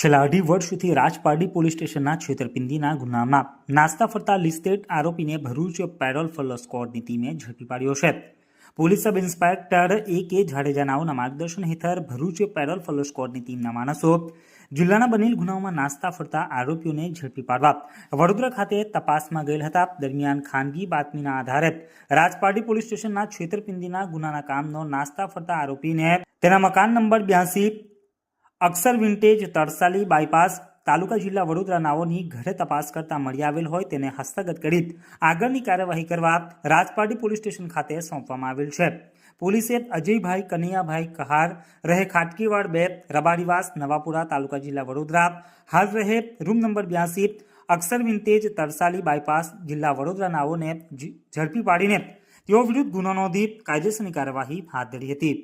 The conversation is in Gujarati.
છેલ્લા અઢી વર્ષથી રાજપારડી પોલીસ સ્ટેશનના છેતરપિંડીના ગુનામાં નાસ્તા ફરતા લિસ્ટેડ આરોપીને ભરૂચ પેરોલ ફોલો સ્કોડની ટીમે ઝડપી પાડ્યો છે. પોલીસ સબ ઇન્સ્પેક્ટર એ કે જાડેજાનાઓના માર્ગદર્શન હેઠળ ભરૂચ પેરોલ ફોલો સ્કોડની ટીમના માણસો જિલ્લાના બનેલ ગુનાઓમાં નાસ્તા ફરતા આરોપીઓને ઝડપી પાડવા વડોદરા ખાતે તપાસમાં ગયેલ હતા. દરમિયાન ખાનગી બાતમીના આધારે રાજપારડી પોલીસ સ્ટેશનના છેતરપિંડીના ગુનાના કામનો નાસ્તા ફરતા આરોપીને તેના મકાન નંબર બ્યાસી અક્ષર વિન્ટેજ તરસાલી બાયપાસ તાલુકા જિલ્લા વડોદરા નાઓની ઘરે તપાસ કરતા મળી આવેલ હોય તેને હસ્તગત કરી આગળની કાર્યવાહી કરવા રાજપાડી પોલીસ સ્ટેશન ખાતે સોંપવામાં આવેલ છે. પોલીસે અજયભાઈ કનૈયાભાઈ કહાર રહે ખાટકીવાડ બે, રબારીવાસ, નવાપુરા તાલુકા જિલ્લા વડોદરા, હાલ રહે રૂમ નંબર બ્યાસી, અક્ષર વિન્ટેજ તરસાલી બાયપાસ જિલ્લા વડોદરા નાઓને ઝડપી પાડીને તેઓ વિરુદ્ધ ગુનો નોંધી કાયદેસરની કાર્યવાહી હાથ ધરી હતી.